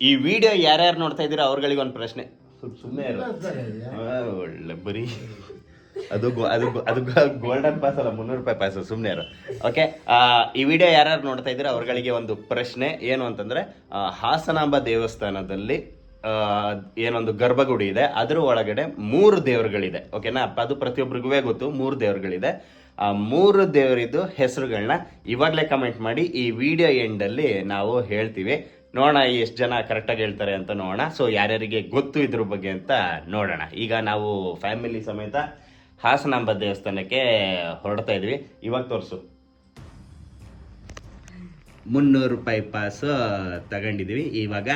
ಈ ವಿಡಿಯೋ ಯಾರ್ಯಾರು ನೋಡ್ತಾ ಇದ್ದೀರಾ ಅವ್ರಗಳಿಗೆ ಒಂದು ಪ್ರಶ್ನೆ. ಸುಮ್ಮನೆ ಒಳ್ಳೆ ಬರೀ. ಅದು ಅದು ಅದು ಗೋಲ್ಡನ್ ಪಾಸ್ ಅಲ್ಲ ಮುನ್ನೂರು ರೂಪಾಯಿ ಪಾಸ್ ಸುಮ್ಮನೆ ಇರು. ಓಕೆ ಈ ವಿಡಿಯೋ ಯಾರ್ಯಾರು ನೋಡ್ತಾ ಇದ್ದೀರಾ ಅವ್ರಗಳಿಗೆ ಒಂದು ಪ್ರಶ್ನೆ ಏನು ಅಂತಂದ್ರೆ ಆ, ಹಾಸನಾಂಬ ದೇವಸ್ಥಾನದಲ್ಲಿ ಆ, ಏನೊಂದು ಗರ್ಭಗುಡಿ ಇದೆ ಅದರ ಒಳಗಡೆ ಮೂರು ದೇವರುಗಳಿದೆ. ಓಕೆನಾ ಅದು ಪ್ರತಿಯೊಬ್ಬರಿಗೂ ಗೊತ್ತು ಮೂರು ದೇವರುಗಳಿದೆ. ಆ ಮೂರು ದೇವರಿದ್ದು ಹೆಸರುಗಳನ್ನ ಇವಾಗಲೇ ಕಮೆಂಟ್ ಮಾಡಿ ಈ ವಿಡಿಯೋ ಎಂಡಲ್ಲಿ ನಾವು ಹೇಳ್ತೀವಿ. ನೋಡೋಣ ಎಷ್ಟು ಜನ ಕರೆಕ್ಟಾಗಿ ಹೇಳ್ತಾರೆ ಅಂತ ನೋಡೋಣ. ಸೊ ಯಾರ್ಯಾರಿಗೆ ಗೊತ್ತು ಇದ್ರ ಬಗ್ಗೆ ಅಂತ ನೋಡೋಣ. ಈಗ ನಾವು ಫ್ಯಾಮಿಲಿ ಸಮೇತ ಹಾಸನಾಂಬ ದೇವಸ್ಥಾನಕ್ಕೆ ಹೊರಡ್ತಾ ಇದ್ವಿ. ಇವಾಗ ತೋರಿಸು. ಮುನ್ನೂರು ರೂಪಾಯಿ ಪಾಸ್ ತಗೊಂಡಿದ್ವಿ. ಇವಾಗ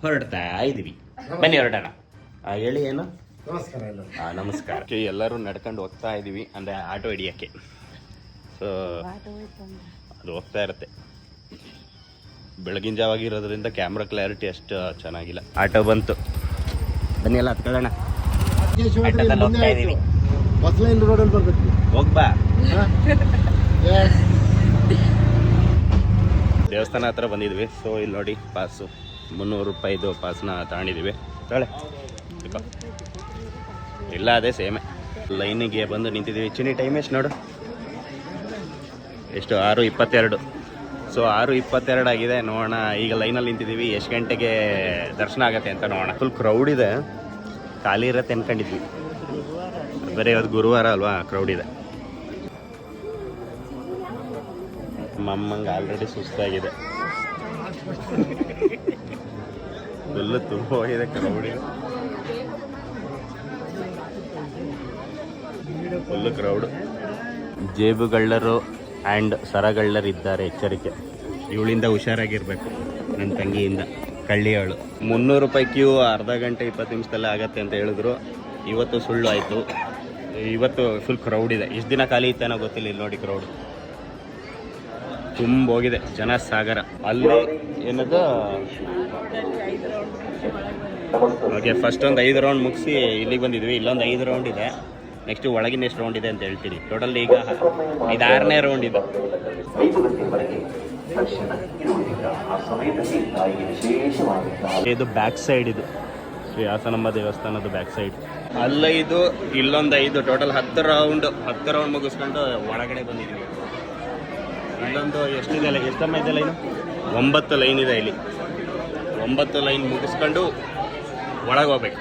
ಹೊರಡ್ತಾ ಇದೀವಿ ಬನ್ನಿ ಹೊರಡೋಣ. ಆ, ಹೇಳಿ ಏನು? ನಮಸ್ಕಾರ ಎಲ್ಲ ಆ, ನಮಸ್ಕಾರ. ಎಲ್ಲರೂ ನಡ್ಕೊಂಡು ಹೋಗ್ತಾ ಇದೀವಿ ಅಂದ್ರೆ ಆಟೋ ಹಿಡಿಯೋಕ್ಕೆ. ಸೊ ಅದು ಹೋಗ್ತಾ ಇರುತ್ತೆ. ಬೆಳಗಿನ ಜಾವಾಗಿರೋದ್ರಿಂದ ಕ್ಯಾಮ್ರಾ ಕ್ಲಾರಿಟಿ ಅಷ್ಟು ಚೆನ್ನಾಗಿಲ್ಲ. ಆಟೋ ಬಂತು. ಬನ್ನಿ ಎಲ್ಲ ಹತ್ಕೊಳ್ಳೋಣ. ಆಟೋದಲ್ಲಿ ಹೋಗ್ತಾ ಇದೀವಿ ಹೊಸ ಲೈನ್ ರೋಡಲ್ಲಿ ಬರ್ಬೇಕು. ಹೋಗ್ಬಾ ಹಾ? Yes. ದೇವಸ್ಥಾನ ಹತ್ರ ಬಂದಿದ್ವಿ. ಸೊ ಇಲ್ಲಿ ನೋಡಿ ಪಾಸು. ಮುನ್ನೂರು ರೂಪಾಯಿದು ಪಾಸ್ನ ತಗೊಂಡಿದ್ದೀವಿ. ತಾಳೆ ಇಲ್ಲ ಅದೇ ಸೇಮೆ ಲೈನಿಗೆ ಬಂದು ನಿಂತಿದ್ದೀವಿ. ಚಿನ್ನಿ ಟೈಮ್ ಎಷ್ಟು ನೋಡು? ಎಷ್ಟು? ಆರು ಇಪ್ಪತ್ತೆರಡು. ಸೊ ಆರು ಇಪ್ಪತ್ತೆರಡು ಆಗಿದೆ. ನೋಡೋಣ, ಈಗ ಲೈನಲ್ಲಿ ನಿಂತಿದ್ದೀವಿ. ಎಷ್ಟು ಗಂಟೆಗೆ ದರ್ಶನ ಆಗತ್ತೆ ಅಂತ ನೋಡೋಣ. ಫುಲ್ ಕ್ರೌಡ್ ಇದೆ. ಖಾಲಿ ಇರತ್ತೆ ಅನ್ಕೊಂಡಿದ್ವಿ. ಬರೀ ಇವತ್ತು ಗುರುವಾರ ಅಲ್ವಾ ಕ್ರೌಡ್ ಇದೆ. ಮಮ್ಮಂಗೆ ಆಲ್ರೆಡಿ ಸುಸ್ತಾಗಿದೆ. ಫುಲ್ಲು ತುಂಬ ಹೋಗಿದೆ ಕ್ರೌಡ್ ಇದೆ. ಫುಲ್ಲು ಕ್ರೌಡ್ ಜೇಬುಗಳ್ಳರು ಆ್ಯಂಡ್ ಸರಗಳ್ಳರಿದ್ದಾರೆ ಎಚ್ಚರಿಕೆ. ಇವಳಿಂದ ಹುಷಾರಾಗಿರ್ಬೇಕು. ನನ್ನ ತಂಗಿಯಿಂದ. ಕಳ್ಳಿಯವಳು. ಮುನ್ನೂರು ರೂಪಾಯಿ ಕ್ಯೂ ಅರ್ಧ ಗಂಟೆ ಇಪ್ಪತ್ತು ನಿಮಿಷದಲ್ಲೇ ಆಗತ್ತೆ ಅಂತ ಹೇಳಿದ್ರು. ಇವತ್ತು ಸುಳ್ಳು ಆಯಿತು. ಇವತ್ತು ಫುಲ್ ಕ್ರೌಡ್ ಇದೆ. ಇಷ್ಟು ದಿನ ಖಾಲಿ ಇತ್ತೇನೋ ಗೊತ್ತಿಲ್ಲ ಇಲ್ಲಿ ನೋಡಿ ಕ್ರೌಡ್ ತುಂಬ ಹೋಗಿದೆ. ಜನ ಸಾಗರ. ಅಲ್ಲಿ ಏನದು? ಓಕೆ ಫಸ್ಟ್ ಒಂದು ಐದು ರೌಂಡ್ ಮುಗಿಸಿ ಇಲ್ಲಿಗೆ ಬಂದಿದ್ವಿ. ಇಲ್ಲೊಂದು ಐದು ರೌಂಡ್ ಇದೆ. ನೆಕ್ಸ್ಟ್ ಒಳಗಿನ ಎಷ್ಟು ರೌಂಡ್ ಇದೆ ಅಂತ ಹೇಳ್ತೀನಿ. ಟೋಟಲ್ ಈಗ ಇದು ಆರನೇ ರೌಂಡ್ ಇದೆ. ಇದು ಬ್ಯಾಕ್ ಸೈಡ್ ಇದು. ಶ್ರೀ ಹಾಸನಮ್ಮ ದೇವಸ್ಥಾನದ ಬ್ಯಾಕ್ ಸೈಡ್ ಅಲ್ಲೈದು ಇಲ್ಲೊಂದು ಐದು ಟೋಟಲ್ ಹತ್ತು ರೌಂಡ್ ಹತ್ತು ರೌಂಡ್ ಮುಗಿಸ್ಕೊಂಡು ಒಳಗಡೆ ಬಂದಿದ್ದೀವಿ. ಇಲ್ಲೊಂದು ಎಷ್ಟಿದೆ ಅಲ್ಲ? ಎಷ್ಟಮ್ಮ ಇದೆ ಲೈನು ಒಂಬತ್ತು ಲೈನ್ ಇದೆ ಇಲ್ಲಿ. ಒಂಬತ್ತು ಲೈನ್ ಮುಗಿಸ್ಕೊಂಡು ಒಳಗೆ ಹೋಗ್ಬೇಕು.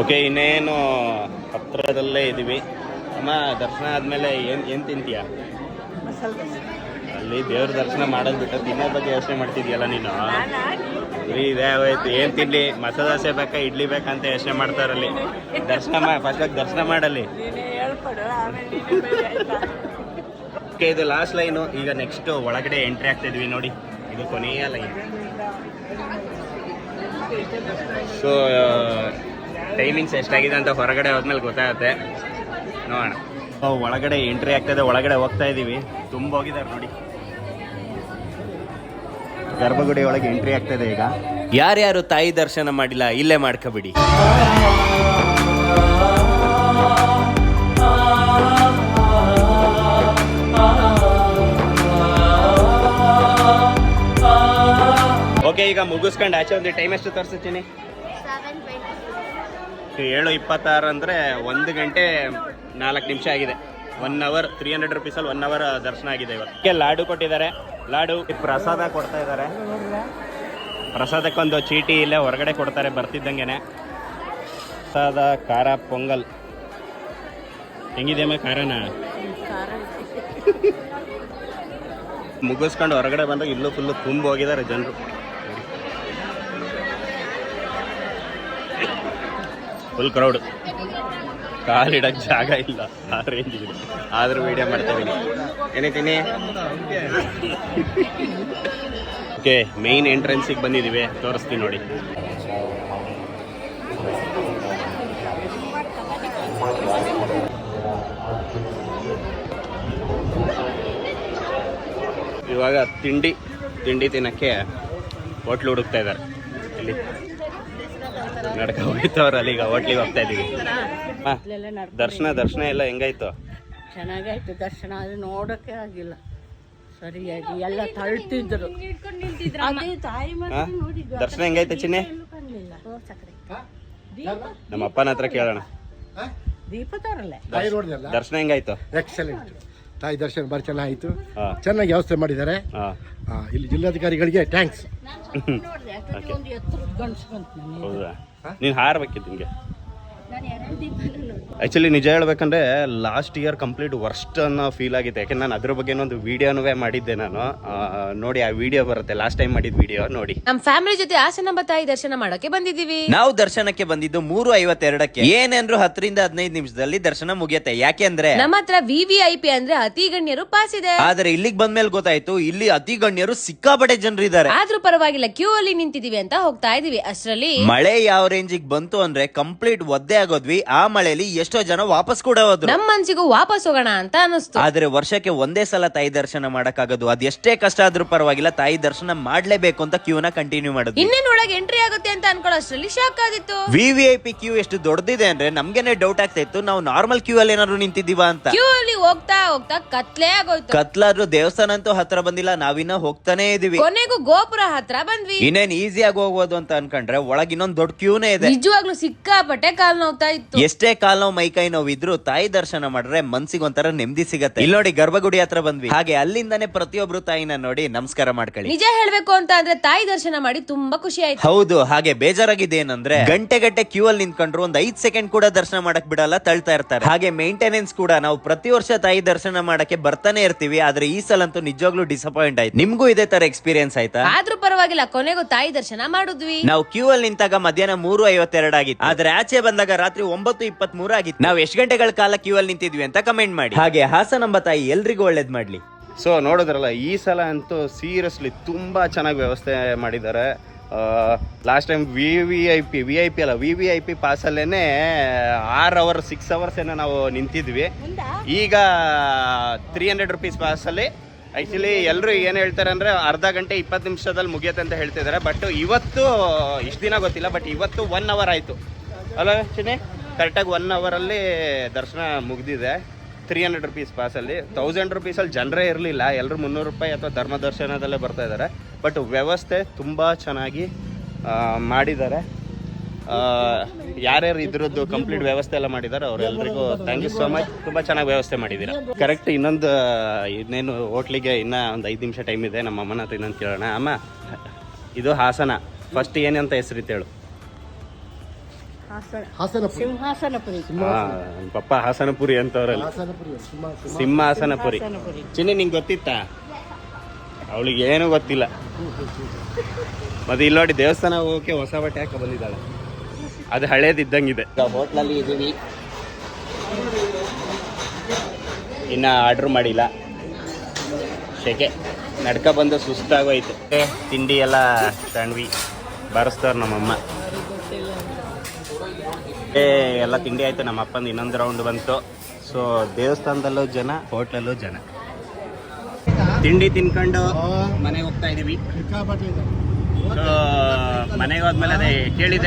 ಓಕೆ, ಇನ್ನೇನು ಹತ್ರದಲ್ಲೇ ಇದ್ದೀವಿ ಅಮ್ಮ, ದರ್ಶನ ಆದಮೇಲೆ ಏನು ಏನು ತಿಂತೀಯ? ಅಲ್ಲಿ ದೇವ್ರ ದರ್ಶನ ಮಾಡೋದು ಬಿಟ್ಟು ತಿನ್ನೋ ಬಗ್ಗೆ ಯೋಚನೆ ಮಾಡ್ತಿದ್ಯಲ್ಲ ನೀನು? ಬರೀ ಇದೇ, ಹೋಯ್ತು. ಏನು ತಿನ್ಲಿ? ಮಸಾಲ ದೋಸೆ ಬೇಕಾ, ಇಡ್ಲಿ ಬೇಕಾ ಅಂತ ಯೋಚನೆ ಮಾಡ್ತಾರಲ್ಲಿ ದರ್ಶನ ಫಸ್ಟ್ ದರ್ಶನ ಮಾಡಲ್ಲಿ. ಓಕೆ, ಇದು ಲಾಸ್ಟ್ ಲೈನು ಈಗ ನೆಕ್ಸ್ಟ್ ಒಳಗಡೆ ಎಂಟ್ರಿ ಆಗ್ತಿದ್ವಿ ನೋಡಿ. ಇದು ಕೊನೆಯ ಲೈನ್ ಸೊ ಟೈಮಿಂಗ್ಸ್ ಎಷ್ಟಾಗಿದೆ ಅಂತ ಹೊರಗಡೆ ಹೋದ್ಮೇಲೆ ಗೊತ್ತಾಗುತ್ತೆ. ನೋಡೋಣ. ಒಳಗಡೆ ಎಂಟ್ರಿ ಆಗ್ತದೆ ಒಳಗಡೆ ಹೋಗ್ತಾ ಇದೀವಿ. ತುಂಬ ಹೋಗಿದ್ದಾರೆ ನೋಡಿ. ಗರ್ಭಗುಡಿ ಒಳಗೆ ಎಂಟ್ರಿ ಆಗ್ತದೆ ಈಗ. ಯಾರ್ಯಾರು ತಾಯಿ ದರ್ಶನ ಮಾಡಿಲ್ಲ ಇಲ್ಲೇ ಮಾಡ್ಕೋಬಿಡಿ. ಓಕೆ ಈಗ ಮುಗಿಸ್ಕೊಂಡು ಆಚೆ ಒಂದು ಟೈಮ್ ಎಷ್ಟು ತೋರಿಸ್ತೀನಿ ಏಳು ಇಪ್ಪತ್ತಾರು ಅಂದರೆ ಒಂದು ಗಂಟೆ ನಾಲ್ಕು ನಿಮಿಷ ಆಗಿದೆ. ಒನ್ ಅವರ್ ತ್ರೀ ಹಂಡ್ರೆಡ್ ರುಪೀಸಲ್ಲಿ ಒನ್ ಅವರ್ ದರ್ಶನ ಆಗಿದೆ ಇವತ್ತು ಲಾಡು ಕೊಟ್ಟಿದ್ದಾರೆ. ಲಾಡು ಪ್ರಸಾದ ಕೊಡ್ತಾ ಇದ್ದಾರೆ. ಪ್ರಸಾದಕ್ಕೊಂದು ಚೀಟಿ ಇಲ್ಲೇ ಹೊರಗಡೆ ಕೊಡ್ತಾರೆ ಬರ್ತಿದ್ದಂಗೆನೆ. ಪ್ರಸಾದ, ಖಾರ, ಪೊಂಗಲ್. ಹೆಂಗಿದೆಯಮ್ಮ ಖಾರನ? ಮುಗಿಸ್ಕೊಂಡು ಹೊರಗಡೆ ಬಂದಾಗ ಇಲ್ಲೂ ಫುಲ್ಲು ತುಂಬ ಹೋಗಿದ್ದಾರೆ ಜನರು. ಫುಲ್ ಕ್ರೌಡ್ ಕಾಲಿಡಕ್ ಜಾಗ ಇಲ್ಲ. ಆ ರೇಂಜ್ ಆದ್ರೂ ವಿಡಿಯೋ ಮಾಡ್ತಾ ಇದೀನಿ. ಏನಿದ್ದೀನಿ ಓಕೆ ಮೇನ್ ಎಂಟ್ರೆನ್ಸಿಗೆ ಬಂದಿದ್ದೀವಿ ತೋರಿಸ್ತೀನಿ ನೋಡಿ. ಇವಾಗ ತಿಂಡಿ ತಿಂಡಿ ತಿನ್ನಕ್ಕೆ ಹೋಟ್ಲು ಹುಡುಕ್ತಾ ಇದ್ದಾರೆ. ಇಲ್ಲಿ. ನಡ್ಕ ಹೋಗ್ತವ್ರಲ್ಲ ಈಗ ಹೋಟ್ಲಿಗೆ ಹೋಗ್ತಾ ಇದೀವಿ. ದರ್ಶನ ದರ್ಶನ ಎಲ್ಲ ಹೆಂಗಾಯ್ತು? ಚೆನ್ನಾಗಾಯ್ತು ದರ್ಶನ ಆದ್ರೆ ನೋಡಕ್ಕೆ ಆಗಿಲ್ಲ. ಸರಿಯಾಗಿ ಎಲ್ಲ ತಳ್ತಿದ್ರು. ಅದೇ? ದರ್ಶನ ಹೆಂಗಾಯ್ತು ಚಿನ್ನೆ? ನಮ್ಮ ಅಪ್ಪನ ಹತ್ರ ಕೇಳೋಣ. ದೀಪ ದರ್ಶನ ಹೆಂಗಾಯ್ತು? ಎಕ್ಸಲೆಂಟ್ ತಾಯಿ ದರ್ಶನ ಬಾರಿ ಚೆನ್ನಾಗಿತ್ತು ಹಾ. ಚೆನ್ನಾಗಿ ವ್ಯವಸ್ಥೆ ಮಾಡಿದ್ದಾರೆ. ಇಲ್ಲಿ ಜಿಲ್ಲಾಧಿಕಾರಿಗಳಿಗೆ ಥ್ಯಾಂಕ್ಸ್ ಹೌದಾ? ನೀನು ಹಾರಬೇಕಿತ್ತು ನಿಂಗೆ ಆ್ಯಕ್ಚುಲಿ ನಿಜ ಹೇಳ್ಬೇಕಂದ್ರೆ ಲಾಸ್ಟ್ ಇಯರ್ ಕಂಪ್ಲೀಟ್ ವರ್ಸ್ಟ್ ಅನ್ನೋ ಫೀಲ್ ಆಗಿತ್ತು. ಯಾಕೆಂದ್ರೆ ನಾನು ಅದ್ರ ಬಗ್ಗೆ ಒಂದು ವಿಡಿಯೋನೂ ಮಾಡಿದ್ದೆ ನಾನು. ನೋಡಿ ಆ ವಿಡಿಯೋ ಬರುತ್ತೆ. ಲಾಸ್ಟ್ ಟೈಮ್ ಮಾಡಿದ ವಿಡಿಯೋ ನೋಡಿ. ನಮ್ಮ ಫ್ಯಾಮಿಲಿ ಜೊತೆ ಹಾಸನಾಂಬ ತಾಯಿ ದರ್ಶನ ಮಾಡಕ್ಕೆ ಬಂದಿದೀವಿ ನಾವು ದರ್ಶನಕ್ಕೆ ಬಂದಿದ್ದು ಮೂರು ಐವತ್ತೆರಡಕ್ಕೆ. ಏನೇನ್ರು ಹತ್ತರಿಂದ ಹದಿನೈದು ನಿಮಿಷದಲ್ಲಿ ದರ್ಶನ ಮುಗಿಯುತ್ತೆ. ಯಾಕೆಂದ್ರೆ ನಮ್ಮ ಹತ್ರ ವಿ ವಿ ಐ ಪಿ ಅಂದ್ರೆ ಅತಿ ಗಣ್ಯರು ಪಾಸ್ ಇದೆ. ಆದ್ರೆ ಇಲ್ಲಿಗೆ ಬಂದ್ಮೇಲೆ ಗೊತ್ತಾಯ್ತು ಇಲ್ಲಿ ಅತಿ ಗಣ್ಯರು ಸಿಕ್ಕಾಪಟ್ಟೆ ಜನರು ಇದ್ದಾರೆ. ಆದ್ರೂ ಪರವಾಗಿಲ್ಲ ಕ್ಯೂ ಅಲ್ಲಿ ನಿಂತಿದೀವಿ ಅಂತ ಹೋಗ್ತಾ ಇದೀವಿ ಅಷ್ಟರಲ್ಲಿ ಮಳೆ ಯಾವ ರೇಂಜಿಗೆ ಬಂತು ಅಂದ್ರೆ ಕಂಪ್ಲೀಟ್ ಒದ್ದೆ ಆಗೋದ್ವಿ ಆ ಮಳೆಯಲ್ಲಿ ಎಷ್ಟೋ ಜನ ವಾಪಸ್ ಕೂಡ ಹೋದ್ರು. ನಮ್ ಮನ್ಸಿಗೂ ವಾಪಸ್ ಹೋಗೋಣ ಅಂತ ಅನಿಸ್ತು ಆದ್ರೆ ವರ್ಷಕ್ಕೆ ಒಂದೇ ಸಲ ತಾಯಿ ದರ್ಶನ ಮಾಡಕ್ಕಾಗೋದು ಎಷ್ಟೇ ಕಷ್ಟ ಆದ್ರೂ ಪರವಾಗಿಲ್ಲ ತಾಯಿ ದರ್ಶನ ಮಾಡ್ಲೇಬೇಕು ಅಂತ ಕ್ಯೂ ನ ಕಂಟಿನ್ಯೂ ಮಾಡುದು ಇನ್ನೇನ್ ಒಳಗೆ ಎಂಟ್ರಿ ಆಗುತ್ತೆ ಅಂತ ಅನ್ಕೊಳ್ಳೋ ಅಷ್ಟ್ರಲ್ಲಿ ಶಾಕ್ ಆಗಿತ್ತು. V V I P queue ಎಷ್ಟು ದೊಡ್ಡದಿದೆ ಅಂದ್ರೆ ನಮ್ಗೆನೆ ಡೌಟ್ ಆಗ್ತಾ ಇತ್ತು ನಾವು ನಾರ್ಮಲ್ ಕ್ಯೂ ಅಲ್ಲಿ ಏನಾದ್ರು ನಿಂತಿದ್ದೀವಾ ಅಂತ. ಕ್ಯೂ ಅಲ್ಲಿ ಹೋಗ್ತಾ ಹೋಗ್ತಾ ಕತ್ಲೆ ಆಗೋಯ್ತು. ಕತ್ಲಾದ್ರೂ ದೇವಸ್ಥಾನ ಅಂತೂ ಹತ್ರ ಬಂದಿಲ್ಲ ನಾವಿನ್ನ ಹೋಗ್ತಾನೆ ಇದೀವಿ. ಕೊನೆಗೂ ಗೋಪುರ ಹತ್ರ ಬಂದ್ವಿ. ಇನ್ನೇನ್ ಆಗಿ ಹೋಗ್ಬೋದು ಅಂತ ಅನ್ಕೊಂಡ್ರೆ ಒಳಗಿನ್ನೊಂದ್ ದೊಡ್ಡ ಕ್ಯೂನೇ ಇದೆ. ನಿಜವಾಗ್ಲೂ ಸಿಕ್ಕಾಪಟ್ಟೆ ಕಾಲ್ ನೋವ್ತಾ ಇತ್ತು ಎಷ್ಟೇ ಕಾಲ್ ನೋವು ಮೈಕೈ ನೋವು ಇದ್ರು ತಾಯಿ ದರ್ಶನ ಮಾಡ್ರೆ ಮನ್ಸಿಗೆ ಒಂಥರ ನೆಮ್ಮದಿ ಸಿಗತ್ತೆ. ಇಲ್ಲಿ ನೋಡಿ ಗರ್ಭಗುಡಿ ಹತ್ರ ಬಂದ್ವಿ. ಹಾಗೆ ಅಲ್ಲಿಂದಾನೆ ಪ್ರತಿಯೊಬ್ರು ತಾಯಿನ ನೋಡಿ ನಮಸ್ಕಾರ ಮಾಡ್ಕೊಳ್ಳಿ. ನಿಜ ಹೇಳ್ಬೇಕು ಅಂತ ಅಂದ್ರೆ ತಾಯಿ ದರ್ಶನ ಮಾಡಿ ತುಂಬಾ ಖುಷಿ ಆಯ್ತು. ಹೌದು ಹಾಗೆ ಬೇಜಾರಾಗಿದೆ ಏನಂದ್ರೆ ಗಂಟೆ ಗಂಟೆ ಕ್ಯೂ ಅಲ್ಲಿ ನಿಂತ್ಕೊಂಡ್ರು ಒಂದ್ ಐದ್ ಸೆಕೆಂಡ್ ಕೂಡ ದರ್ಶನ ಮಾಡಕ್ ಬಿಡಲ್ಲ ತಳ್ತಾ ಇರ್ತಾರೆ. ಹಾಗೆ ಮೇಂಟೆನೆನ್ಸ್ ಕೂಡ ನಾವು ಪ್ರತಿ ವರ್ಷ ತಾಯಿ ದರ್ಶನ ಮಾಡಕ್ಕೆ ಬರ್ತಾನೆ ಇರ್ತೀವಿ ಆದ್ರೆ ಈ ಸಲ ಅಂತೂ ನಿಜವಾಗ್ಲೂ ಡಿಸಪಾಯಿಂಟ್ ಆಯ್ತು. ನಿಮ್ಗೂ ಇದೇ ತರ ಎಕ್ಸ್ಪೀರಿಯನ್ಸ್ ಆಯ್ತಾ? ಆದ್ರೂ ಪರವಾಗಿಲ್ಲ ಕೊನೆಗೂ ತಾಯಿ ದರ್ಶನ ಮಾಡಿದ್ವಿ. ನಾವು ಕ್ಯೂ ಅಲ್ಲಿ ನಿಂತಾಗ ಮಧ್ಯಾಹ್ನ ಮೂರು ಐವತ್ತೆರಡು ಆಗಿತ್ತು. ಆದ್ರೆ ಆಚೆ ಬಂದಾಗ ರಾತ್ರಿ ಒಂಬತ್ತು ಇಪ್ಪತ್ತ್ ಮೂರು ಆಗಿತ್ತು. ನಾವು ಎಷ್ಟು ಗಂಟೆಗಳ ಕಾಲ ಕ್ಯೂ ಅಲ್ಲಿ ನಿಂತಿದ್ವಿ ಅಂತ ಕಮೆಂಟ್ ಮಾಡಿ. ಹಾಗೆ ಹಾಸನಂಬ ತಾಯಿ ಎಲ್ರಿಗೂ ಒಳ್ಳೇದ್ ಮಾಡ್ಲಿ. ಸೊ ನೋಡಿದ್ರಲ್ಲ ಈ ಸಲ ಅಂತೂ ಸೀರಿಯಸ್ಲಿ ತುಂಬ ಚೆನ್ನಾಗಿ ವ್ಯವಸ್ಥೆ ಮಾಡಿದ್ದಾರೆ. Last time V V I P V I P ಅಲ್ಲ ವಿ ವಿ ಐ ಪಿ ಪಾಸಲ್ಲೇ ಆರ್ ಅವರ್ ಸಿಕ್ಸ್ ಅವರ್ಸ್ ಏನೋ ನಾವು ನಿಂತಿದ್ವಿ. ಈಗ ತ್ರೀ ಹಂಡ್ರೆಡ್ ರುಪೀಸ್ ಪಾಸಲ್ಲಿ ಆ್ಯಕ್ಚುಲಿ ಎಲ್ಲರೂ ಏನು ಹೇಳ್ತಾರೆ ಅಂದರೆ ಅರ್ಧ ಗಂಟೆ ಇಪ್ಪತ್ತು ನಿಮಿಷದಲ್ಲಿ ಮುಗಿಯುತ್ತೆ ಅಂತ ಹೇಳ್ತಿದ್ದಾರೆ. ಬಟ್ ಇವತ್ತು ಇಷ್ಟು ದಿನ ಗೊತ್ತಿಲ್ಲ ಬಟ್ ಇವತ್ತು ಒನ್ ಅವರ್ ಆಯಿತು. ಅಲ್ಲ ಚಿನ್ನಿ ಕರೆಕ್ಟಾಗಿ ಒನ್ ಅವರಲ್ಲಿ ದರ್ಶನ ಮುಗಿದಿದೆ. ತ್ರೀ ಹಂಡ್ರೆಡ್ ರುಪೀಸ್ ಪಾಸಲ್ಲಿ ತೌಸಂಡ್ ರುಪೀಸಲ್ಲಿ ಜನರೇ ಇರಲಿಲ್ಲ. ಎಲ್ಲರೂ ಮುನ್ನೂರು ರೂಪಾಯಿ ಅಥವಾ ಧರ್ಮ ದರ್ಶನದಲ್ಲೇ ಬರ್ತಾ ಇದ್ದಾರೆ ಬಟ್ ವ್ಯವಸ್ಥೆ ತುಂಬ ಚೆನ್ನಾಗಿ ಮಾಡಿದ್ದಾರೆ. ಯಾರ್ಯಾರು ಇದ್ರದ್ದು ಕಂಪ್ಲೀಟ್ ವ್ಯವಸ್ಥೆ ಎಲ್ಲ ಮಾಡಿದ್ದಾರೆ ಅವರೆಲ್ಲರಿಗೂ ಥ್ಯಾಂಕ್ ಯು ಸೋ ಮಚ್ ತುಂಬ ಚೆನ್ನಾಗಿ ವ್ಯವಸ್ಥೆ ಮಾಡಿದ್ದೀರಾ. ಕರೆಕ್ಟ್ ಇನ್ನೊಂದು, ಇನ್ನೇನು ಹೋಟ್ಲಿಗೆ ಇನ್ನೂ ಒಂದು ಐದು ನಿಮಿಷ ಟೈಮ್ ಇದೆ. ನಮ್ಮ ಅಮ್ಮನ ಹತ್ರ ಇನ್ನೊಂದು ಕೇಳೋಣ. ಅಮ್ಮ, ಇದು ಹಾಸನ. ಫಸ್ಟ್ ಏನಂತ ಹೆಸರಿತ್ತು ಹೇಳು. ಹಾಸನ ಹಾಸನಪುರಿ. ಸಿಂಹಾಸನಪುರಿ. ಆ, ನಮ್ಮ ಪಪ್ಪ ಹಾಸನಪುರಿ ಅಂತವ್ರಲ್ಲ. ಹಾಸನಪುರಿ ಸಿಂಹ ಸಿಂಹ ಸಿಂಹಾಸನಪುರಿ. ಚಿನ್ನಿ ನಿಂಗೆ ಗೊತ್ತಿತ್ತಾ? ಅವಳಿಗೆ ಏನೂ ಗೊತ್ತಿಲ್ಲ. ಮತ್ತೆ ಇಲ್ಲಿ ನೋಡಿ ದೇವಸ್ಥಾನ ಹೋಗೋಕೆ ಹೊಸ ಬಟ್ಟೆ ಹಾಕಿ ಬಂದಿದ್ದಾಳೆ. ಅದು ಹಳೇದಿದ್ದಂಗಿದೆ. ಹೋಟ್ಲಲ್ಲಿ ಇದ್ದೀವಿ ಇನ್ನು ಆರ್ಡ್ರ್ ಮಾಡಿಲ್ಲ. ಶೆಕೆ. ನಡ್ಕ ಬಂದು ಸುಸ್ತಾಗೋಯ್ತು. ತಿಂಡಿ ಎಲ್ಲ ತಂಡ್ವಿ ಬಾರಿಸ್ತವ್ರು ನಮ್ಮಮ್ಮ. ಎಲ್ಲ ತಿಂಡಿ ಆಯ್ತು, ನಮ್ಮ ಅಪ್ಪಂದು ಇನ್ನೊಂದು ರೌಂಡ್ ಬಂತು. ಸೊ ದೇವಸ್ಥಾನದಲ್ಲೂ ಜನ, ಹೋಟ್ಲಲ್ಲೂ ಜನ. ತಿಂಡಿ ತಿನ್ಕೊಂಡು ಮನೆಗೆ ಹೋಗ್ತಾ ಇದೀವಿ. ಮನೆಗೆ ಹೋದ್ಮೇಲೆ ಅದೇ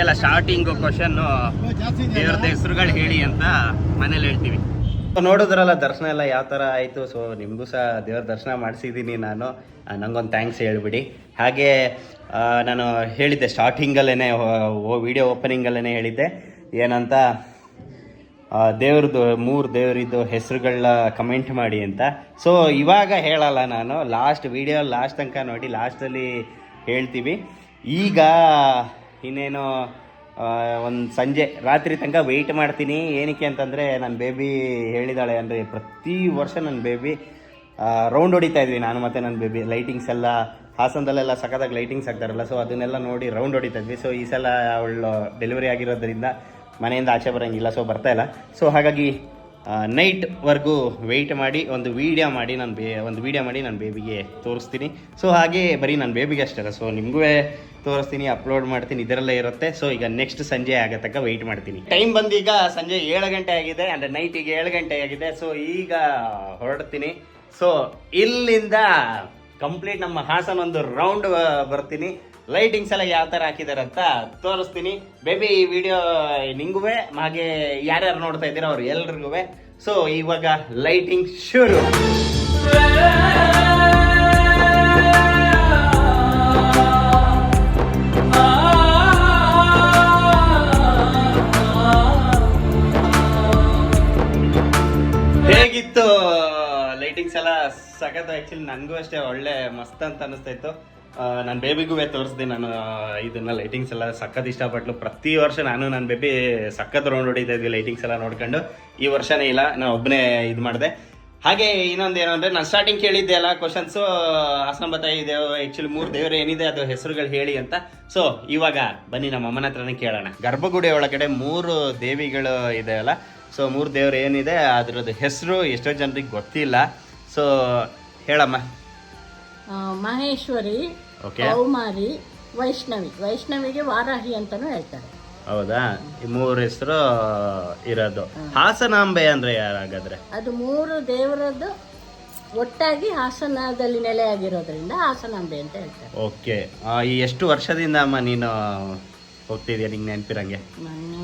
ಅಲ್ಲ ಸ್ಟಾರ್ಟಿಂಗ್ ಕ್ವಶನ್ ಜಾಸ್ತಿ ಇದೆ. ದೇವ್ರದ ಹೆಸರುಗಳು ಹೇಳಿ ಅಂತ ಮನೇಲಿ ಹೇಳ್ತೀವಿ. ನೋಡಿದ್ರಲ್ಲ, ದರ್ಶನ ಎಲ್ಲ ಯಾವ ಥರ ಆಯಿತು? ಸೊ ನಿಮಗೂ ಸಹ ದೇವ್ರ ದರ್ಶನ ಮಾಡಿಸಿದ್ದೀನಿ ನಾನು. ನಂಗೊಂದು ಥ್ಯಾಂಕ್ಸ್ ಹೇಳ್ಬಿಡಿ. ಹಾಗೆ ನಾನು ಹೇಳಿದ್ದೆ ಸ್ಟಾರ್ಟಿಂಗಲ್ಲೇ ವಿಡಿಯೋ ಓಪನಿಂಗಲ್ಲೇ ಹೇಳಿದ್ದೆ. ಏನಂತ? ದೇವ್ರದ್ದು, ಮೂರು ದೇವರಿದ್ದು ಹೆಸರುಗಳನ್ನ ಕಮೆಂಟ್ ಮಾಡಿ ಅಂತ. ಸೊ ಇವಾಗ ಹೇಳಲ್ಲ ನಾನು. ಲಾಸ್ಟ್ ವೀಡಿಯೋ ಲಾಸ್ಟ್ ತನಕ ನೋಡಿ ಲಾಸ್ಟಲ್ಲಿ ಹೇಳ್ತೀವಿ. ಈಗ ಇನ್ನೇನು ಒಂದು ಸಂಜೆ, ರಾತ್ರಿ ತನಕ ವೆಯ್ಟ್ ಮಾಡ್ತೀನಿ. ಏನಕ್ಕೆ ಅಂತಂದರೆ ನನ್ನ ಬೇಬಿ ಹೇಳಿದಾಳೆ ಅಂದರೆ ಪ್ರತಿ ವರ್ಷ ನನ್ನ ಬೇಬಿ ರೌಂಡ್ ಹೊಡಿತಾ ಇದ್ವಿ ನಾನು ಮತ್ತು ನನ್ನ ಬೇಬಿ ಲೈಟಿಂಗ್ಸ್ ಎಲ್ಲ, ಹಾಸನದಲ್ಲೆಲ್ಲ ಸಖತ್ತಾಗಿ ಲೈಟಿಂಗ್ಸ್ ಹಾಕ್ತಾರಲ್ಲ ಸೊ ಅದನ್ನೆಲ್ಲ ನೋಡಿ ರೌಂಡ್ ಹೊಡಿತಾ ಇದ್ವಿ. ಸೊ ಈ ಸಲ ಅವಳು ಡೆಲಿವರಿ ಆಗಿರೋದ್ರಿಂದ ಮನೆಯಿಂದ ಆಚೆ ಬರೋಂಗಿಲ್ಲ ಸೊ ಬರ್ತಾ ಇಲ್ಲ. ಸೊ ಹಾಗಾಗಿ ನೈಟ್ವರೆಗೂ ವೆಯ್ಟ್ ಮಾಡಿ, ಒಂದು ವೀಡಿಯೋ ಮಾಡಿ ನಾನು ಬೇ, ಒಂದು ವೀಡಿಯೋ ಮಾಡಿ ನಾನು ಬೇಬಿಗೆ ತೋರಿಸ್ತೀನಿ. ಸೊ ಹಾಗೆ ಬರೀ ನಾನು ಬೇಬಿಗೆ ಅಷ್ಟೇ ಅಲ್ಲ ಸೊ ನಿಮಗೂ ತೋರಿಸ್ತೀನಿ ಅಪ್ಲೋಡ್ ಮಾಡ್ತೀನಿ, ಇದರಲ್ಲೇ ಇರುತ್ತೆ. ಸೊ ಈಗ ನೆಕ್ಸ್ಟ್ ಸಂಜೆ ಆಗೋ ತನಕ ವೆಯ್ಟ್ ಮಾಡ್ತೀನಿ. ಟೈಮ್ ಬಂದೀಗ ಸಂಜೆ ಏಳು ಗಂಟೆ ಆಗಿದೆ ಅಂದರೆ ನೈಟಿಗೆ ಏಳು ಗಂಟೆ ಆಗಿದೆ. ಸೊ ಈಗ ಹೊರಡ್ತೀನಿ. ಸೊ ಇಲ್ಲಿಂದ ಕಂಪ್ಲೀಟ್ ನಮ್ಮ ಹಾಸನ ಒಂದು ರೌಂಡ್ ಬರ್ತೀನಿ. ಲೈಟಿಂಗ್ಸ್ ಎಲ್ಲ ಯಾವ ತರ ಹಾಕಿದ್ದಾರೆ ಅಂತ ತೋರಿಸ್ತೀನಿ. ಬೇಬಿ ಈ ವಿಡಿಯೋ ನಿಂಗೂ ಹಾಗೆ ಯಾರ್ಯಾರು ನೋಡ್ತಾ ಇದ್ದೀರೋ ಅವ್ರು ಎಲ್ರಿಗೂ ಸೊ ಇವಾಗ ಲೈಟಿಂಗ್ ಶುರು. ಹೇಗಿತ್ತು? ಲೈಟಿಂಗ್ಸ್ ಎಲ್ಲ ಸಖತ್ ಆಕ್ಚುಲಿ ನನಗೂ ಅಷ್ಟೇ ಒಳ್ಳೆ ಮಸ್ತ್ ಅಂತ ಅನ್ನಿಸ್ತಾ ಇತ್ತು. ನನ್ನ ಬೇಬಿಗೂ ತೋರಿಸ್ದೆ. ನಾನು ಇದನ್ನ ಲೈಟಿಂಗ್ಸ್ ಎಲ್ಲ ಸಖತ್ ಇಷ್ಟಪಟ್ಲು. ಪ್ರತಿ ವರ್ಷ ನಾನು ನನ್ನ ಬೇಬಿ ಸಖತ್ ರೌಂಡ್ ಹೊಡಿತಾ ಇದ್ವಿ ಲೈಟಿಂಗ್ಸ್ ಎಲ್ಲ ನೋಡ್ಕೊಂಡು. ಈ ವರ್ಷನೇ ಇಲ್ಲ ನಾನು ಒಬ್ಬನೇ ಇದು ಮಾಡಿದೆ. ಹಾಗೆ ಇನ್ನೊಂದು ಏನು ನಾನು ಸ್ಟಾರ್ಟಿಂಗ್ ಕೇಳಿದ್ದೆ ಎಲ್ಲ ಕ್ವಶನ್ಸು ಆಸನಬತಾಯಿ ತಾಯಿ ದೇವ ಆ್ಯಕ್ಚುಲಿ ಮೂರು ದೇವರು ಏನಿದೆ, ಅದು ಹೆಸರುಗಳು ಹೇಳಿ ಅಂತ. ಸೊ ಇವಾಗ ಬನ್ನಿ, ನಮ್ಮ ಅಮ್ಮನ ಹತ್ರನೇ ಕೇಳೋಣ. ಗರ್ಭಗುಡಿ ಒಳಗಡೆ ಮೂರು ದೇವಿಗಳು ಇದೆ ಅಲ್ಲ. ಸೊ ಮೂರು ದೇವರು ಏನಿದೆ, ಅದರದ್ದು ಹೆಸರು ಎಷ್ಟೋ ಜನರಿಗೆ ಗೊತ್ತಿಲ್ಲ. ಸೊ ಹೇಳಮ್ಮ. ಮಹೇಶ್ವರಿ ಕೌಮಾರಿ ವೈಷ್ಣವಿ. ವೈಷ್ಣವಿಗೆ ವಾರಾಹಿ ಅಂತಾನೂ ಹೇಳ್ತಾರೆ. ಹೌದಾ? ಈ ಮೂರು ಹೆಸರು ಇರೋದು. ಹಾಸನಾಂಬೆ ಅಂದ್ರೆ ಯಾರಾಗಾದ್ರೆ? ಅದು ಮೂರು ದೇವರದ್ದು ಒಟ್ಟಾಗಿ ಹಾಸನದಲ್ಲಿ ನೆಲೆಯಾಗಿರೋದ್ರಿಂದ ಹಾಸನಾಂಬೆ ಅಂತ ಹೇಳ್ತಾರೆ. ಓಕೆ. ಈ ಎಷ್ಟು ವರ್ಷದಿಂದ ಅಮ್ಮ ನೀನು ಹೋಗ್ತಿದ್ಯಾ ನಿಂಗೆ ನೆನಪಿರಂಗೆ? ನಾನು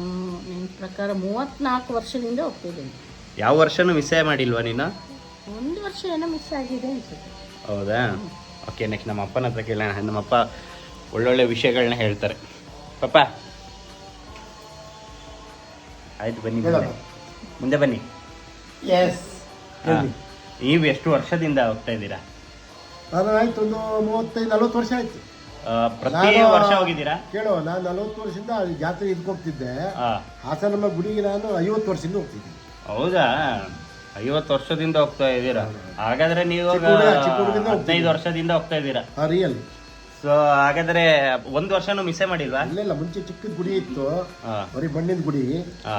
ನನ್ನ ಪ್ರಕಾರ ಮೂವತ್ನಾಲ್ಕು ವರ್ಷದಿಂದ ಹೋಗ್ತಿದ್ದೀನಿ. ಯಾವ ವರ್ಷನೂ ಮಿಸ್ಸೇ ಮಾಡಿಲ್ವಾ ನೀನು? ಒಂದು ವರ್ಷ ಏನೋ ಮಿಸ್ ಆಗಿದೆ ಅನ್ಸುತ್ತೆ. ಹೌದಾ? ಓಕೆ ನೆಕ್ಸ್ಟ್ ನಮ್ಮ ಅಪ್ಪನ ಹತ್ರ ಕೇಳೋಣ. ನಮ್ಮಪ್ಪ ಒಳ್ಳೊಳ್ಳೆ ವಿಷಯಗಳನ್ನ ಹೇಳ್ತಾರೆ. ಪಪ್ಪ. ಆಯ್ತು ಬನ್ನಿ ಮುಂದೆ. ಬನ್ನಿ. ಎಸ್. ನೀವು ಎಷ್ಟು ವರ್ಷದಿಂದ ಹೋಗ್ತಾ ಇದ್ದೀರಾ? ನಾನು ಆಯ್ತು ಒಂದು ಮೂವತ್ತೈದು ನಲ್ವತ್ತು ವರ್ಷ ಆಯ್ತು. ಪ್ರತಿ ವರ್ಷ ಹೋಗಿದ್ದೀರಾ? ಕೇಳೋ ನಾನು ನಲ್ವತ್ತು ವರ್ಷದಿಂದ ಜಾತ್ರೆ ಇದಕ್ಕೆ ಹೋಗ್ತಿದ್ದೆ ಹಾಸನಮ್ಮ ಗುಡಿಗೆ ನಾನು ಐವತ್ತು ವರ್ಷದಿಂದ ಹೋಗ್ತಿದ್ದೆ ಹೌದಾ? ಐವತ್ತು ವರ್ಷದಿಂದ ಹೋಗ್ತಾ ಇದ್ದೀರಾ? ಹಾಗಾದ್ರೆ ನೀವು ಹದಿನೈದು ವರ್ಷದಿಂದ ಹೋಗ್ತಾ ಇದ್ದೀರಾ? ರಿಯಲ್ ಸೊ ಹಾಗಾದ್ರೆ ಒಂದ್ ವರ್ಷನೂ ಮಿಸ್ಸೇ ಮಾಡಿಲ್ವಾ? ಇಲ್ಲ ಮುಂಚೆ ಚಿಕ್ಕ ಗುಡಿ ಇತ್ತು. ಬರೀ ಮಣ್ಣಿನ ಗುಡಿ.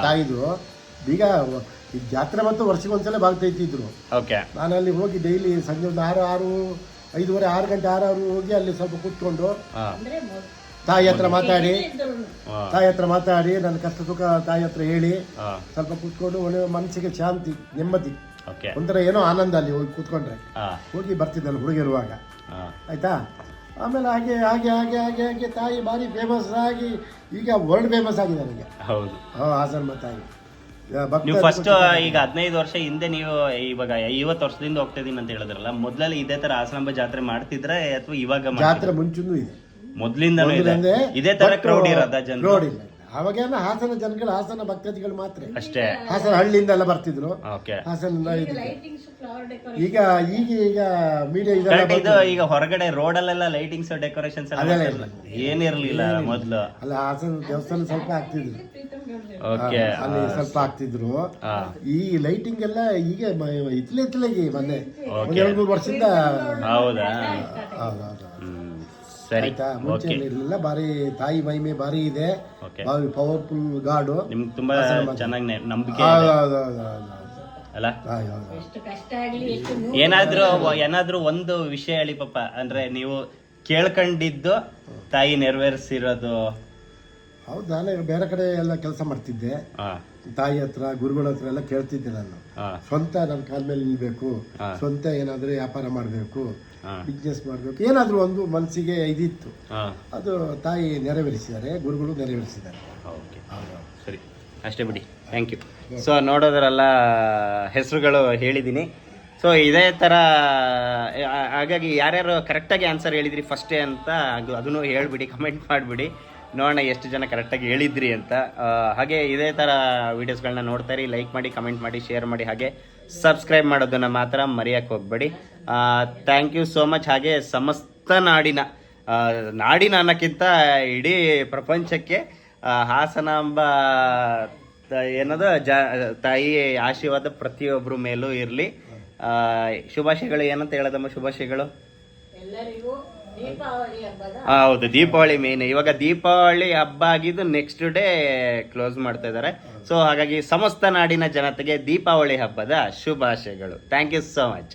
ತಾಯಿದು. ಈಗ ಈ ಜಾತ್ರೆ ಮತ್ತು ವರ್ಷಕ್ಕೊಂದ್ಸಲ ಬಾಗ್ತಾ ಇತ್ತಿದ್ರು ಓಕೆ ನಾನು ಅಲ್ಲಿ ಹೋಗಿ ಡೈಲಿ ಸಂಜೆ ಒಂದು ಆರು ಆರು ಐದುವರೆ ಆರು ಗಂಟೆ ಆರು ಆರು ಹೋಗಿ ಅಲ್ಲಿ ಸ್ವಲ್ಪ ಕುತ್ಕೊಂಡು ತಾಯಿ ಹತ್ರ ಮಾತಾಡಿ. ತಾಯಿ ಹತ್ರ ಮಾತಾಡಿ ನನ್ನ ಕಷ್ಟ ಸುಖ ತಾಯಿ ಹತ್ರ ಹೇಳಿ. ಸ್ವಲ್ಪ ಕೂತ್ಕೊಂಡು ಒಳ್ಳೆ ಮನಸ್ಸಿಗೆ ಶಾಂತಿ ನೆಮ್ಮದಿ. ಓಕೆ. ಒಂಥರ ಏನೋ ಆನಂದ ಅಲ್ಲಿ ಹೋಗಿ ಕೂತ್ಕೊಂಡ್ರೆ. ಹೋಗಿ ಬರ್ತಿದ್ದೆ ನಾನು ಹುಡುಗಿರುವಾಗ ಆಯ್ತಾ? ಆಮೇಲೆ ಹಾಗೆ ಹಾಗೆ ಹಾಗೆ ಹಾಗೆ ಹಾಗೆ ತಾಯಿ ಭಾರಿ ಫೇಮಸ್ ಆಗಿ ಈಗ ವರ್ಲ್ಡ್ ಫೇಮಸ್ ಆಗಿದೆ ನನಗೆ. ಹೌದು. ಹಾ ಹಾಸನಮ್ಮ ತಾಯಿ ನೀವು ಫಸ್ಟ್ ಈಗ ಹದಿನೈದು ವರ್ಷ ಹಿಂದೆ ನೀವು ಇವಾಗ ಐವತ್ತು ವರ್ಷದಿಂದ ಹೋಗ್ತಾ ಇದೀನಿ ಅಂತ ಹೇಳಿದ್ರಲ್ಲ ಮೊದ್ಲಲ್ಲಿ ಇದೇ ತರ ಹಾಸನಾಂಬ ಜಾತ್ರೆ ಮಾಡ್ತಿದ್ರೆ ಅಥವಾ ಇವಾಗ ಜಾತ್ರೆ ಮುಂಚೆನೂ ಇದೆ. ಮೊದಲಿಂದೇ ಇದೇ ತರ ಕ್ರೌಡ್ ಇರೋದ ಇಲ್ಲ. ಅವಾಗೇನ ಹಾಸನ ಜನಗಳು ಹಾಸನ ಭಕ್ತಾದಿಗಳು ಮಾತ್ರ. ಅಷ್ಟೇ. ಹಾಸನ ಹಳ್ಳಿಯಿಂದ ಎಲ್ಲ ಬರ್ತಿದ್ರು. ಓಕೆ. ಹಾಸನ ಈಗ ಈಗ ಈಗ ಮೀಡಿಯಾ ಇದು ಈಗ ಹೊರಗಡೆ ರೋಡ್ ಅಲ್ಲೆಲ್ಲ ಲೈಟಿಂಗ್ಸ್ ಡೆಕೋರೇಷನ್ಸ್ ಏನಿರ್ಲಿಲ್ಲ ಮೊದ್ಲು. ಅಲ್ಲ ಹಾಸನ ದೇವಸ್ಥಾನ ಸ್ವಲ್ಪ ಆಗ್ತಿದ್ರು ಓಕೆ. ಅಲ್ಲಿ ಸ್ವಲ್ಪ ಆಗ್ತಿದ್ರು. ಈ ಲೈಟಿಂಗ್ ಎಲ್ಲ ಈಗ ಇತ್ಲೆ ಇತ್ಲೆಗೆ ಮೊನ್ನೆ. ಎರಡು ಮೂರು ವರ್ಷದಿಂದ ಹೌದಾ? ಹೌದೌದು. ಹ್ಮ್. ಸರಿ. ಆಯ್ತಾ? ಮುಂಚೆ ಇರಲಿಲ್ಲ. ಬಾರಿ ತಾಯಿ ಮಹಿಮೆ ಬಾರಿ ಇದೆ. ಓಕೆ ಬಾರಿ ಪವರ್ಫುಲ್ ಗಾಡು. ನಿಮ್ಗೆ ತುಂಬಾ ಚೆನ್ನಾಗಿ ನಂಬಿಕೆ ಇದೆ. ಅಲ್ಲ? ಎಷ್ಟು ಕಷ್ಟ ಆಗಲಿ ಎಷ್ಟು ಏನಾದ್ರೂ ಏನಾದ್ರೂ ಒಂದು ವಿಷಯ ಹೇಳಿ ಪಾಪ. ಅಂದ್ರೆ ನೀವು ಕೇಳ್ಕೊಂಡಿದ್ದು ತಾಯಿ ನೆರವೇರಿಸಿರೋದು. ಹೌದಾ ನಾನು ಬೇರೆ ಕಡೆ ಎಲ್ಲ ಕೆಲಸ ಮಾಡ್ತಿದ್ದೆ. ಹಾ. ತಾಯಿ ಹತ್ರ ಗುರುಗಳ ಹತ್ರ ಎಲ್ಲ ಕೇಳ್ತಿದ್ದೆ ನಾನು. ಸ್ವಂತ ನನ್ನ ಕಾಲ ಮೇಲೆ ನಿಲ್ಬೇಕು. ಸ್ವಂತ ಏನಾದ್ರು ವ್ಯಾಪಾರ ಮಾಡಬೇಕು ಬಿಸ್ನೆಸ್ ಮಾಡಬೇಕು ಏನಾದರೂ ಒಂದು ಮನಸ್ಸಿಗೆ ಇದಿತ್ತು. ಅದು ತಾಯಿ ನೆರವೇರಿಸಿದ್ದಾರೆ ಗುರುಗಳು ನೆರವೇರಿಸಿದ್ದಾರೆ. ಓಕೆ. ಸರಿ. ಅಷ್ಟೇ ಬಿಡಿ. ಥ್ಯಾಂಕ್ ಯು ಸೊ ನೋಡೋದ್ರಲ್ಲ ಹೆಸರುಗಳು ಹೇಳಿದ್ದೀನಿ ಸೊ ಇದೇ ಥರ ಹಾಗಾಗಿ ಯಾರ್ಯಾರು ಕರೆಕ್ಟಾಗಿ ಆನ್ಸರ್ ಹೇಳಿದ್ರಿ ಫಸ್ಟೇ ಅಂತ ಅದು ಅದನ್ನು ಹೇಳಿಬಿಡಿ ಕಮೆಂಟ್ ಮಾಡಿಬಿಡಿ. ನೋಡೋಣ ಎಷ್ಟು ಜನ ಕರೆಕ್ಟಾಗಿ ಹೇಳಿದ್ರಿ ಅಂತ. ಹಾಗೆ ಇದೇ ಥರ ವೀಡಿಯೋಸ್ಗಳನ್ನ ನೋಡ್ತಾ ಇರಿ ಲೈಕ್ ಮಾಡಿ ಕಮೆಂಟ್ ಮಾಡಿ ಶೇರ್ ಮಾಡಿ, ಹಾಗೆ ಸಬ್ಸ್ಕ್ರೈಬ್ ಮಾಡೋದನ್ನು ಮಾತ್ರ ಮರೆಯೋಕ್ಕೆ ಹೋಗಬೇಡಿ. ಥ್ಯಾಂಕ್ ಯು ಸೋ ಮಚ್ ಹಾಗೆ ಸಮಸ್ತ ನಾಡಿನ ನಾಡಿನ ಅನ್ನೋಕ್ಕಿಂತ ಇಡೀ ಪ್ರಪಂಚಕ್ಕೆ ಹಾಸನ ಎಂಬ ಏನದು, ಜ, ತಾಯಿ ಆಶೀರ್ವಾದ ಪ್ರತಿಯೊಬ್ಬರ ಮೇಲೂ ಇರಲಿ. ಶುಭಾಶಯಗಳು ಏನಂತ ಹೇಳೋದಮ್ಮ ಶುಭಾಶಯಗಳು? ಎಲ್ಲರಿಗೂ ಹೌದು, ದೀಪಾವಳಿ ಮೇನ್ ಇವಾಗ ದೀಪಾವಳಿ ಹಬ್ಬ ಆಗಿದ್ದು ನೆಕ್ಸ್ಟ್ ಡೇ ಕ್ಲೋಸ್ ಮಾಡ್ತಾ ಇದ್ದಾರೆ. ಸೊ ಹಾಗಾಗಿ ಸಮಸ್ತ ನಾಡಿನ ಜನತೆಗೆ ದೀಪಾವಳಿ ಹಬ್ಬದ ಶುಭಾಶಯಗಳು. Thank you so much